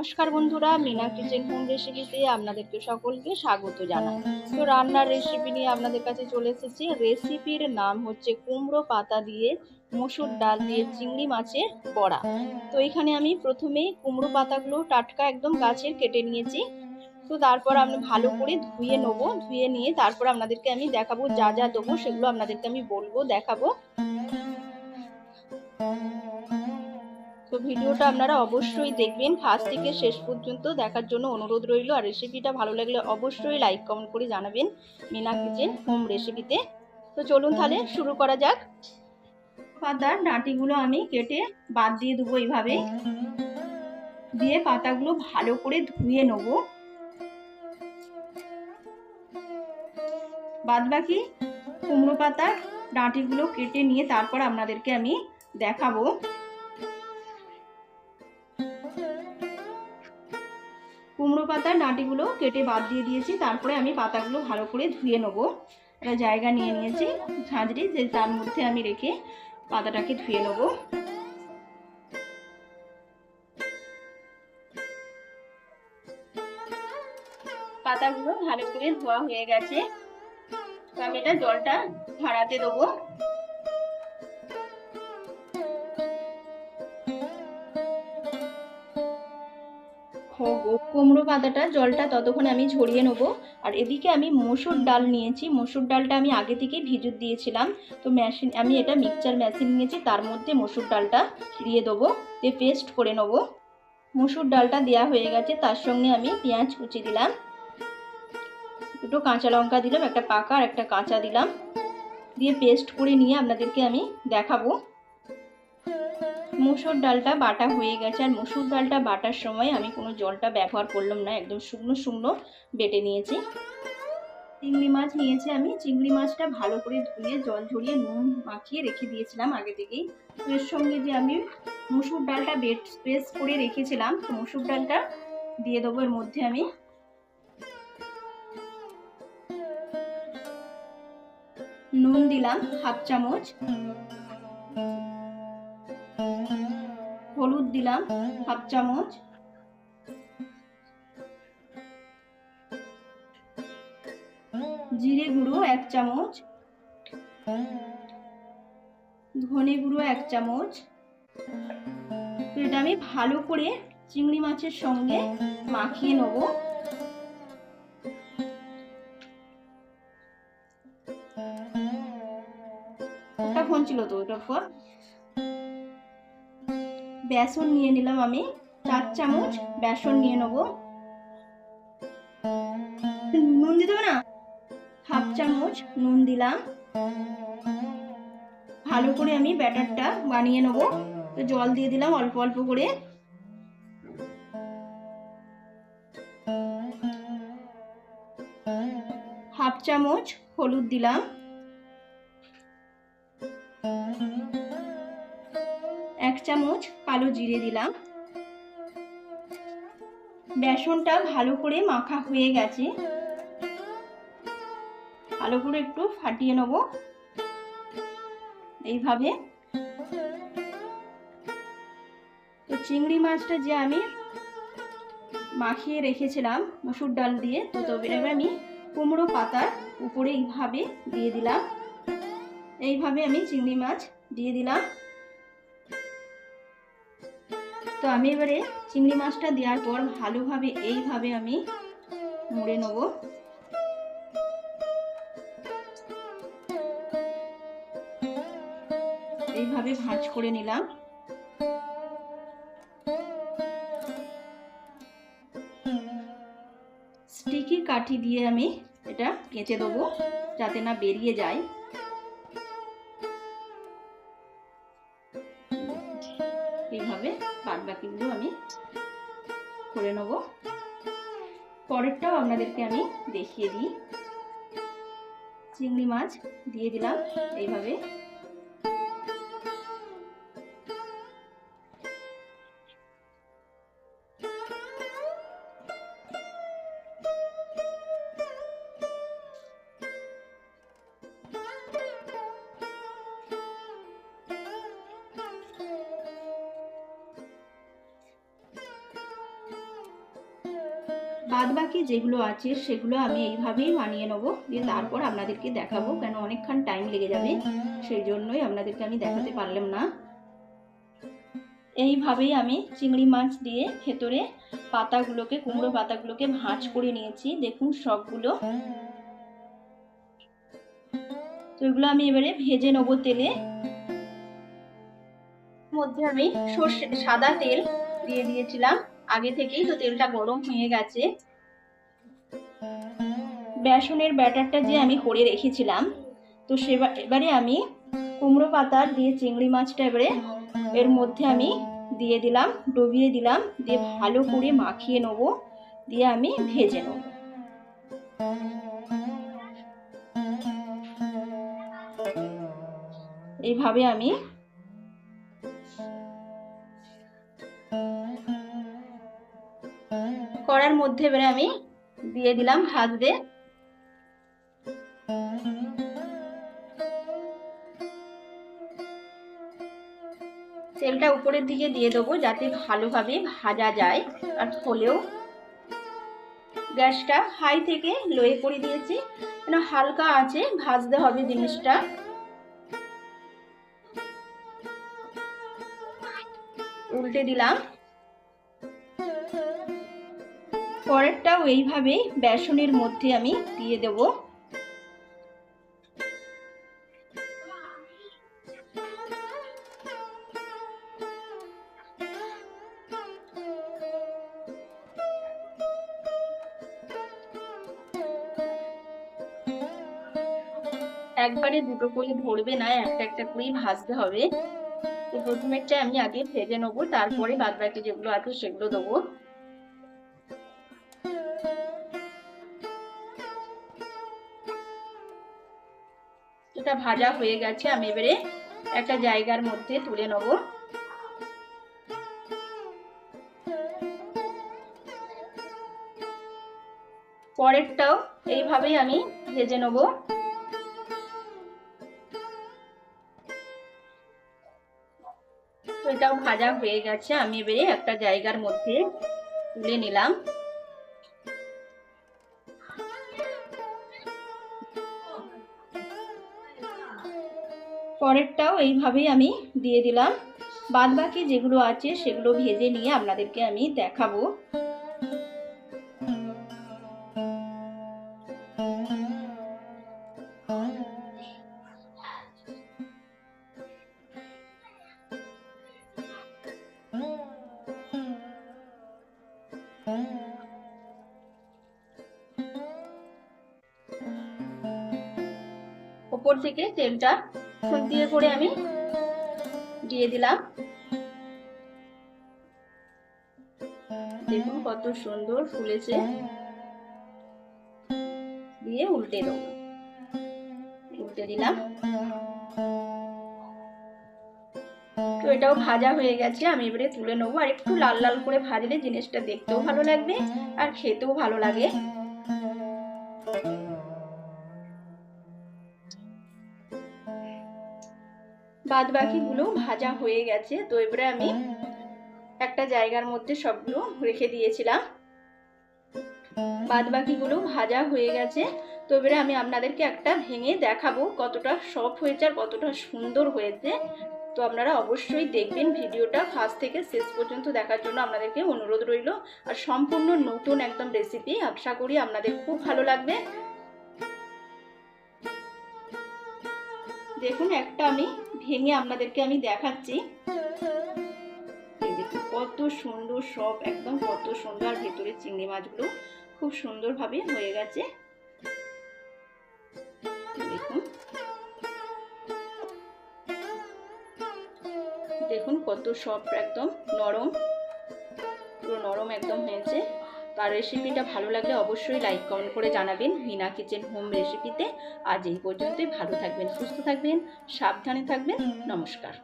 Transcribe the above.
নমস্কার বন্ধুরা, Mina kitchen home রেসিপিতে আপনাদেরকে সকলকে স্বাগত জানাই। তো রান্নার রেসিপি নিয়ে আপনাদের কাছে চলে এসেছি। রেসিপির নাম হচ্ছে কুমড়ো পাতা দিয়ে মসুর ডাল দিয়ে চিংড়ি মাছের বড়া। তো এখানে আমি প্রথমেই কুমড়ো পাতাগুলো টাটকা একদম গাছের কেটে নিয়েছি। তো তারপর আমি ভালো করে ধুয়ে নেব, ধুয়ে নিয়ে তারপর আপনাদেরকে আমি দেখাবো যা যা দেবো, সেগুলো আপনাদেরকে আমি বলব, দেখাবো। ভিডিওটা আপনারা অবশ্যই দেখবেন। ফার্স্ট থেকে শেষ পর্যন্ত দেখার জন্য অনুরোধ রইল। আর রেসিপিটা ভালো লাগলে অবশ্যই লাইক কমেন্ট করে জানাবেন মিনা কিচেন হোম রেসিপিতে তো চলুন তাহলে শুরু করা যাক। পাতার ডাঁটিগুলো আমি কেটে বাদ দিয়ে দেবো এইভাবে। দিয়ে পাতাগুলো ভালো করে ধুয়ে নেব। বাদ বাকি কুমড়ো পাতার ডাঁটিগুলো কেটে নিয়ে তারপর আপনাদেরকে আমি দেখাবো। কুমড়ো পাতার ডাঁটিগুলো কেটে বাদ দিয়ে দিয়েছি, তারপরে আমি পাতাগুলো ভালো করে ধুয়ে নেব। একটা জায়গা নিয়ে নিয়েছি, ঝাঁঝরি, যে তার মধ্যে আমি রেখে পাতাটাকে ধুয়ে নেব। পাতাগুলো ভালো করে ধোয়া হয়ে গেছে। আমি এটা জলটা ঝাড়াতে দেবো। কুমড়ো পাতাটা, জলটা ততক্ষণ আমি ঝরিয়ে নেব। আর এদিকে আমি মসুর ডাল নিয়েছি। মসুর ডালটা আমি আগে থেকে ভিজুত দিয়েছিলাম। তো মেশিন আমি এটা মিক্সচার মেশিন নিয়েছি। তার মধ্যে মসুর ডালটা দিয়ে দেবো। দিয়ে পেস্ট করে নেব। মসুর ডালটা দেওয়া হয়ে গেছে। তার সঙ্গে আমি পেঁয়াজ কুচি দিলাম। দুটো কাঁচা লঙ্কা দিলাম, একটা পাকা আর একটা কাঁচা দিলাম। দিয়ে পেস্ট করে নিয়ে আপনাদেরকে আমি দেখাবো। মুসুর ডালটা বাটা হয়ে গেছে। আর মুসুর ডালটা বাটার সময় আমি কোনো জলটা ব্যবহার করলাম না, একদম শুকনো শুকনো বেটে নিয়েছি। চিংড়ি মাছ নিয়েছি আমি। চিংড়ি মাছটা ভালো করে ধুয়ে, জল ঝরিয়ে, নুন মাখিয়ে রেখে দিয়েছিলাম আগে থেকেই। তো এর সঙ্গে যে আমি মুসুর ডালটা বেট, পেস্ট করে রেখেছিলাম, তো মুসুর ডালটা দিয়ে দেবো এর মধ্যে আমি। নুন দিলাম হাফ চামচ। হলুদ দিলাম, হাফ চামচ। জিরে গুঁড়ো, এক চামচ। ধনে গুঁড়ো, এক চামচ। তো এটা আমি ভালো করে চিংড়ি মাছের সঙ্গে মাখিয়ে নেব। ফোন ছিল তো, ওটার পর। বেসন নিয়ে নিলাম আমি। চার চামচ বেসন নিয়ে নেব। নুন দিতে না? হাফ চামচ নুন দিলাম। ভালো করে আমি ব্যাটারটা বানিয়ে নেব। তো জল দিয়ে দিলাম অল্প অল্প করে। হাফ চামচ হলুদ দিলাম। এক চামচ কালো জিরে দিলাম। বেসনটা ভালো করে মাখা হয়ে গেছে। ভালো করে একটু ফাটিয়ে নেব। এইভাবে। তো চিংড়ি মাছটা যে আমি মাখিয়ে রেখেছিলাম মসুর ডাল দিয়ে, তো তবে এবার আমি কুমড়ো পাতার উপরে এইভাবে দিয়ে দিলাম। এইভাবে আমি চিংড়ি মাছ দিয়ে দিলাম। তো আমি এবারে চিংড়ি মাছটা দেওয়ার পর ভালোভাবে এইভাবে আমি মুড়ে নেব। এইভাবে ভাঁজ করে নিলাম। স্টিকি কাঠি দিয়ে আমি এটা কেচে দেবো যাতে না বেরিয়ে যায়। বাদ বাকিগুলো আমি করে নেব। পরেরটাও আপনাদেরকে আমি দেখিয়ে দিই। চিংড়ি মাছ দিয়ে দিলাম এইভাবে। বাদ বাকি যেগুলো আছে সেগুলো আমি এইভাবেই বানিয়ে নেব। দিয়ে তারপর আপনাদেরকে দেখাবো কেন অনেকক্ষণ টাইম লেগে যাবে। সেই জন্যই আপনাদেরকে আমি দেখাতে পারলাম না। এইভাবেই আমি চিংড়ি মাছ দিয়ে ভেতরে পাতাগুলোকে, কুমড়ো পাতাগুলোকে ভাঁজ করে নিয়েছি। দেখুন সবগুলো। তো এগুলো আমি এবারে ভেজে নেব তেলে। মধ্যে আমি সর্ষে, সাদা তেল দিয়ে দিয়েছিলাম। আগে থেকেই তো তেলটা গরম হয়ে গেছে। বেসনের ব্যাটারটা যে আমি করে রেখেছিলাম, তো সে এবারে আমি কুমড়ো পাতার দিয়ে চিংড়ি মাছটা এবারে এর মধ্যে আমি দিয়ে দিলাম, ডুবিয়ে দিলাম, দিয়ে ভালো করে মাখিয়ে নেব, দিয়ে আমি ভেজে নেব। এইভাবে আমি কড়ার মধ্যে এবারে আমি দিয়ে দিলাম ভাজবে। তেলটা উপরের দিকে দিয়ে দেবো যাতে ভালোভাবে ভাজা যায় আর হলেও গ্যাসটা হাই থেকে লোয়ে করে দিয়েছি। কেন হালকা আছে ভাজতে হবে জিনিসটা। উল্টে দিলাম। পরেরটাও এইভাবে বেসনের মধ্যে আমি দিয়ে দেব। একবারে দুটো করে ধরবে না, একটা একটা করেই ভাজতে হবে। তো প্রথমেরটা আমি আগে ভেজে নেব, তারপরে বাদ বাকি যেগুলো আছে সেগুলো দেবো। এটা ভাজা হয়ে গেছে, আমি এবারে একটা জায়গার মধ্যে তুলে নেব। পরেরটাও এইভাবেই আমি ভেজে নেব। এটাও ভাজা হয়ে গেছে, আমি এবারে একটা জায়গার মধ্যে তুলে নিলাম। পরেরটাও এইভাবেই আমি দিয়ে দিলাম। বাদ বাকি যেগুলো আছে সেগুলো ভেজে নিয়ে আপনাদেরকে আমি দেখাবো। ওপর থেকে তেলটা দিয়ে করে আমি দিয়ে দিলাম। দেখুন কত সুন্দর ফুলেছে। দিয়ে উল্টে দেবো। উল্টে দিলাম। তো এটাও ভাজা হয়ে গেছে, আমি এবারে তুলে নেব। আর একটু লাল লাল করে ভাজলে জিনিসটা দেখতেও ভালো লাগবে আর খেতেও ভালো লাগে। বাদ বাকিগুলো ভাজা হয়ে গেছে তো এবারে আমি একটা জায়গার মধ্যে সবগুলো রেখে দিয়েছিলাম। বাদ বাকিগুলো ভাজা হয়ে গেছে তো এবারে আমি আপনাদেরকে একটা ভেঙে দেখাবো কতটা সফট হয়েছে আর কতটা সুন্দর হয়েছে। তো আপনারা অবশ্যই দেখবেন ভিডিওটা ফার্স্ট থেকে শেষ পর্যন্ত দেখার জন্য আপনাদেরকে অনুরোধ রইল। আর সম্পূর্ণ নতুন একদম রেসিপি আশা করি আপনাদের খুব ভালো লাগবে। দেখুন একটা আমি ভেঙে আপনাদেরকে আমি দেখাচ্ছি। কত সুন্দর সব, একদম কত সুন্দর। ভেতরে চিংড়ি মাছগুলো খুব সুন্দরভাবে হয়ে গেছে। দেখুন। দেখুন কত সব একদম নরম, পুরো নরম একদম হয়েছে। আর রেসিপিটা ভালো লাগলে অবশ্যই লাইক কমেন্ট করে জানাবেন। হিনা কিচেন হোম রেসিপিতে আজ এই পর্যন্তই। ভালো থাকবেন, সুস্থ থাকবেন, সাবধানে থাকবেন। নমস্কার।